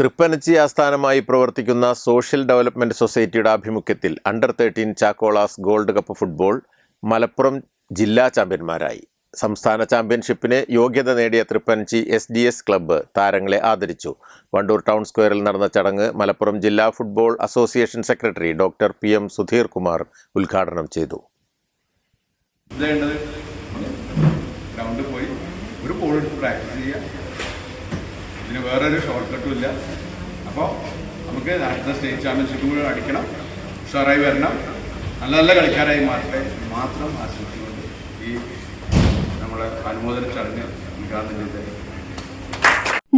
Thrippanachi ആസ്ഥാനമായി പ്രവർത്തിക്കുന്ന social development സൊസൈറ്റിയുടെ ആഭിമുഖ്യത്തിൽ under thirteen Chakkolas gold cup football Malappuram ജില്ലാ ചാമ്പ്യന്മാരായി. സംസ്ഥാന ചാമ്പ്യൻഷിപ്പിന് യോഗ്യത നേടിയ Thrippanachi S D S club താരങ്ങളെ ആദരിച്ചു. വണ്ടൂർ ടൗൺ സ്ക്വയറിൽ നടന്ന ചടങ്ങ് മലപ്പുറം ജില്ലാ football association secretary doctor P M Sudheer Kumar ഉദ്ഘാടനം ചെയ്തു. ഗ്രൗണ്ടിൽ പോയി ഒരു പ്രാക്ടീസ് ചെയ്യുക. ഇതിന് വേറൊരു ഷോർട്ട് കട്ടും ഇല്ല. അപ്പോൾ നമുക്ക് നാഷണൽ സ്റ്റേറ്റ് ചാമ്പ്യൻഷിപ്പ് കൂടെ അടിക്കണം. ഉഷാറായി വരണം. നല്ല നല്ല കളിക്കാരായി മാറട്ടെ മാത്രം ആശംസിച്ചുകൊണ്ട് ഈ നമ്മുടെ അനുമോദന ചടങ്ങ് ഉദ്ഘാടനം ചെയ്തത്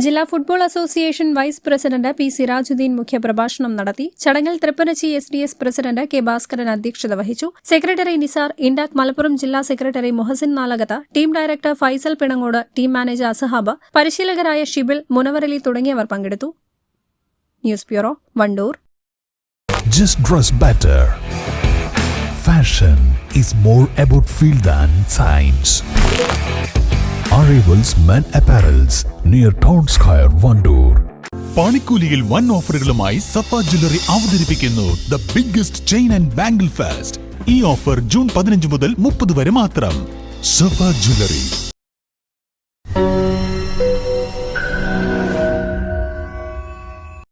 ജില്ലാ football association vice president P Sirajuddin മുഖ്യപ്രഭാഷണം നടത്തി ചടങ്ങിൽ Thrippanachi S D S president K Bhaskaran അധ്യക്ഷത വഹിച്ചു സെക്രട്ടറി നിസാർ ഇൻഡാക് മലപ്പുറം ജില്ലാ secretary Mohsin Nalakath team director Faisal Pinangode team manager Asahab പരിശീലകരായ Shibil Munavarali തുടങ്ങിയവർ പങ്കെടുത്തു news bureau Vandoor Just dress better. Fashion is more about feel than science. Arrivals Men apparels near town square Vandoor. പണിക്കൂലിയിൽ വൻ ഓഫറുകളുമായി Safa jewellery അവതരിപ്പിക്കുന്നു the biggest chain and bangle fast ഈ offer June പതിനഞ്ച് മുതൽ മുപ്പത് വരെ മാത്രം. സഫ ജ്വല്ലറി.